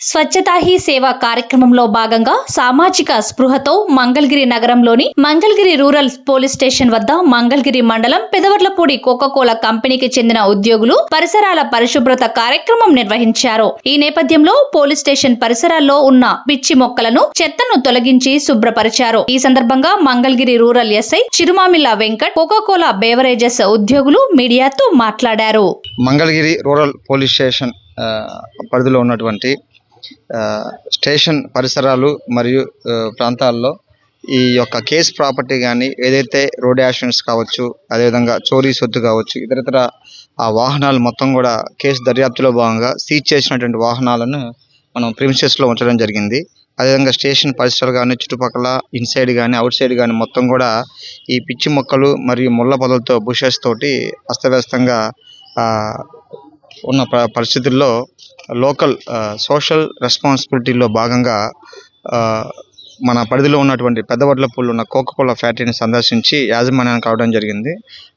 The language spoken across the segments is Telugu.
స్వచ్ఛతా హీ సేవ కార్యక్రమంలో భాగంగా సామాజిక స్పృహతో మంగళగిరి నగరంలోని మంగళగిరి రూరల్ పోలీస్ స్టేషన్ వద్ద మంగళగిరి మండలం పెదవర్లపూడి కోకోకోలా కంపెనీకి చెందిన ఉద్యోగులు పరిసరాల పరిశుభ్రత కార్యక్రమం నిర్వహించారు. ఈ నేపథ్యంలో పోలీస్ స్టేషన్ పరిసరాల్లో ఉన్న పిచ్చి మొక్కలను చెత్తను తొలగించి శుభ్రపరిచారు. ఈ సందర్భంగా Mangalagiri rural SI Chirumamilla Venkat Coca Cola beverages ఉద్యోగులు మీడియాతో మాట్లాడారు. మంగళగిరి రూరల్ పోలీస్ స్టేషన్ పరిధిలో ఉన్నటువంటి స్టేషన్ పరిసరాలు మరియు ప్రాంతాల్లో ఈ యొక్క కేస్ ప్రాపర్టీ కానీ ఏదైతే రోడ్ యాక్సిడెంట్స్ కావచ్చు అదేవిధంగా చోరీ సొత్తు కావచ్చు ఇతరతర ఆ వాహనాలు మొత్తం కూడా కేసు దర్యాప్తులో భాగంగా సీజ్ చేసినటువంటి వాహనాలను మనం ప్రిమిసెస్లో ఉంచడం జరిగింది. అదేవిధంగా స్టేషన్ పరిసరాలు కానీ చుట్టుపక్కల ఇన్సైడ్ కానీ అవుట్ సైడ్ కానీ మొత్తం కూడా ఈ పిచ్చి మొక్కలు మరియు ముళ్ళ పొదలతో బుషెస్ తోటి అస్తవ్యస్తంగా ఉన్న పరిస్థితుల్లో లోకల్ సోషల్ రెస్పాన్సిబిలిటీలో భాగంగా మన పరిధిలో ఉన్నటువంటి పెద్దవడ్లపూళ్ళు ఉన్న కోకోకోలా ఫ్యాక్టరీని సందర్శించి యాజమాన్యాన్ని కావడం జరిగింది.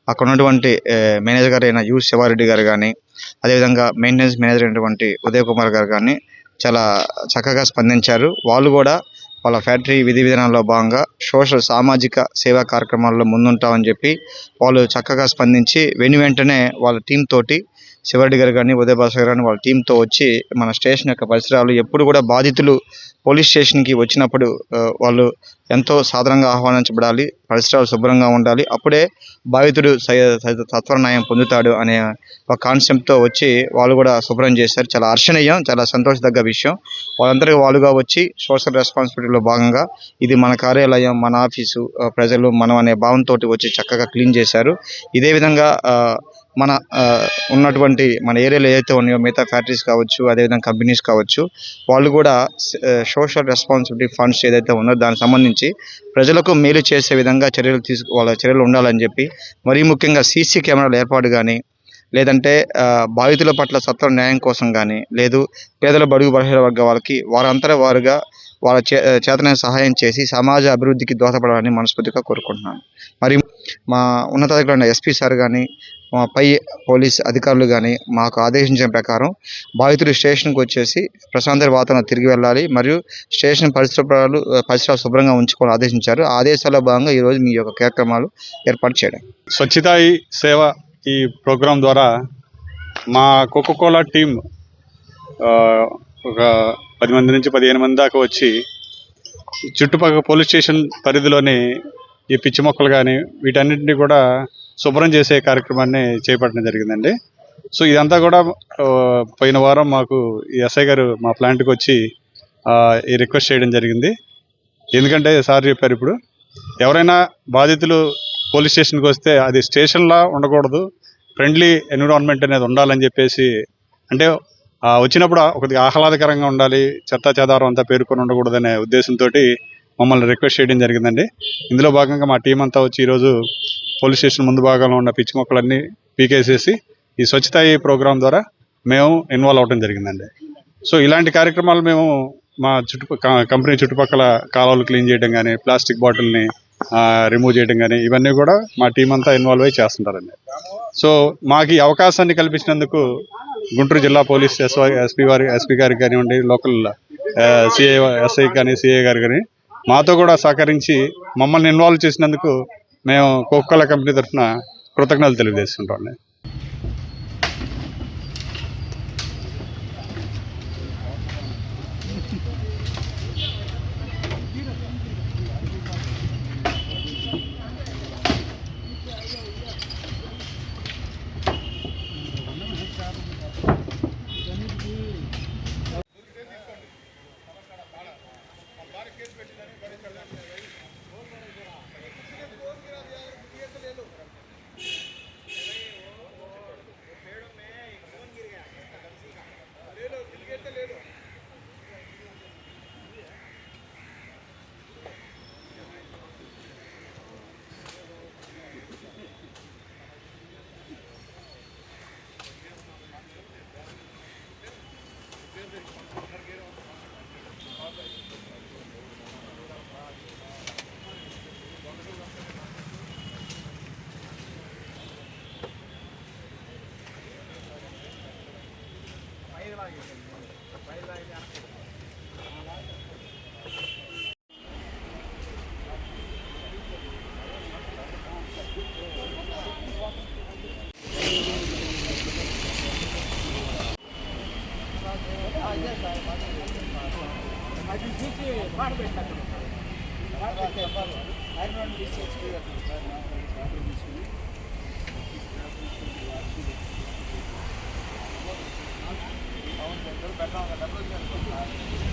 అక్కడ ఉన్నటువంటి మేనేజర్ గారు అయిన యు. శివారెడ్డి గారు కానీ అదేవిధంగా మెయింటెనెన్స్ మేనేజర్ అయినటువంటి ఉదయ్ కుమార్ గారు కానీ చాలా చక్కగా స్పందించారు. వాళ్ళు కూడా వాళ్ళ ఫ్యాక్టరీ విధి విధానాల్లో భాగంగా సోషల్ సామాజిక సేవా కార్యక్రమాల్లో ముందుంటామని చెప్పి వాళ్ళు చక్కగా స్పందించి వెను వెంటనే వాళ్ళ టీం తోటి శివరెడ్డి గారు కానీ ఉదయ భాస్కర్ గారు కానీ వాళ్ళ టీంతో వచ్చి మన స్టేషన్ యొక్క పరిసరాలు ఎప్పుడు కూడా బాధితులు పోలీస్ స్టేషన్కి వచ్చినప్పుడు వాళ్ళు ఎంతో సాధారణంగా ఆహ్వానించబడాలి పరిసరాలు శుభ్రంగా ఉండాలి. అప్పుడే బాధితుడు స- స- సత్వర న్యాయం పొందుతాడు అనే ఒక కాన్సెప్ట్తో వచ్చి వాళ్ళు కూడా శుభ్రం చేశారు. చాలా హర్షణీయం చాలా సంతోషదగ్గ విషయం. వాళ్ళందరికీ వాళ్ళుగా వచ్చి సోషల్ రెస్పాన్సిబిలిటీలో భాగంగా ఇది మన కార్యాలయం మన ఆఫీసు ప్రజలు మనం అనే భావంతో వచ్చి చక్కగా క్లీన్ చేశారు. ఇదే విధంగా మన ఉన్నటువంటి మన ఏరియాలో ఏదైతే ఉన్నాయో మిగతా ఫ్యాక్టరీస్ కావచ్చు అదేవిధంగా కంపెనీస్ కావచ్చు వాళ్ళు కూడా సోషల్ రెస్పాన్సిబిలిటీ ఫండ్స్ ఏదైతే ఉందో దానికి సంబంధించి ప్రజలకు మేలు చేసే విధంగా చర్యలు తీసుకు వాళ్ళ చర్యలు ఉండాలని చెప్పి మరీ ముఖ్యంగా సీసీ కెమెరాల ఏర్పాటు కానీ లేదంటే బాధితుల పట్ల సత్వ న్యాయం కోసం కానీ లేదు పేదల బడుగు బలహీన వర్గ వాళ్ళకి వారంతర వారుగా వాళ్ళ చే సహాయం చేసి సమాజ అభివృద్ధికి దోహదపడాలని మనస్ఫూర్తిగా కోరుకుంటున్నాను. మరి మా ఉన్నతాధికారులైన ఎస్పీ సార్ కానీ మా పై పోలీస్ అధికారులు కానీ మాకు ఆదేశించిన ప్రకారం బాధితులు స్టేషన్కి వచ్చేసి ప్రశాంత వాతావరణం తిరిగి వెళ్ళాలి మరియు స్టేషన్ పరిసరాలు పరిసరాలు శుభ్రంగా ఉంచుకోవాలని ఆదేశించారు. ఆదేశాల్లో భాగంగా ఈరోజు మీ యొక్క కార్యక్రమాలు ఏర్పాటు చేయడం. స్వచ్ఛతాయి సేవ ఈ ప్రోగ్రాం ద్వారా మా కోకోకోలా టీం ఒక పది మంది నుంచి పదిహేను మంది దాకా వచ్చి చుట్టుపక్కల పోలీస్ స్టేషన్ పరిధిలోని ఈ పిచ్చి మొక్కలు కానీ వీటన్నిటిని కూడా శుభ్రం చేసే కార్యక్రమాన్ని చేపట్టడం జరిగిందండి. సో ఇదంతా కూడా పోయిన వారం మాకు ఈ ఎస్ఐ గారు మా ప్లాంట్కి వచ్చి ఈ రిక్వెస్ట్ చేయడం జరిగింది. ఎందుకంటే సార్ చెప్పారు ఇప్పుడు ఎవరైనా బాధితులు పోలీస్ స్టేషన్కి వస్తే అది స్టేషన్లా ఉండకూడదు. ఫ్రెండ్లీ ఎన్విరాన్మెంట్ అనేది ఉండాలని చెప్పేసి అంటే వచ్చినప్పుడు కొద్దిగా ఆహ్లాదకరంగా ఉండాలి చెత్త చెదారం అంతా పేర్కొని ఉండకూడదనే ఉద్దేశంతో మమ్మల్ని రిక్వెస్ట్ చేయడం జరిగిందండి. ఇందులో భాగంగా మా టీం అంతా వచ్చి ఈరోజు పోలీస్ స్టేషన్ ముందు భాగంలో ఉన్న పిచ్చి మొక్కలన్నీ పీకేసేసి ఈ స్వచ్ఛతాయి ప్రోగ్రాం ద్వారా మేము ఇన్వాల్వ్ అవ్వడం జరిగిందండి. సో ఇలాంటి కార్యక్రమాలు మేము మా చుట్టుప కంపెనీ చుట్టుపక్కల కాలువలు క్లీన్ చేయడం కానీ ప్లాస్టిక్ బాటిల్ని రిమూవ్ చేయడం కానీ ఇవన్నీ కూడా మా టీం అంతా ఇన్వాల్వ్ అయ్యి చేస్తుంటారండి. సో మాకు ఈ అవకాశాన్ని కల్పించినందుకు గుంటూరు జిల్లా పోలీస్ ఎస్వై ఎస్పీ వారి ఎస్పీ గారికి కానివ్వండి లోకల్ సిఐ ఎస్ఐ కానీ సిఐ గారు కానీ మాతో కూడా సహకరించి మమ్మల్ని ఇన్వాల్వ్ చేసినందుకు మేము కోకోలా కంపెనీ తరఫున కృతజ్ఞతలు తెలియజేస్తుంటాం Gracias. అది చూసి పాడబెట్టారు ఐరన్ తీసుకొచ్చి ఆర్డర్ తీసుకుని అవును సార్ పెట్టాం కదా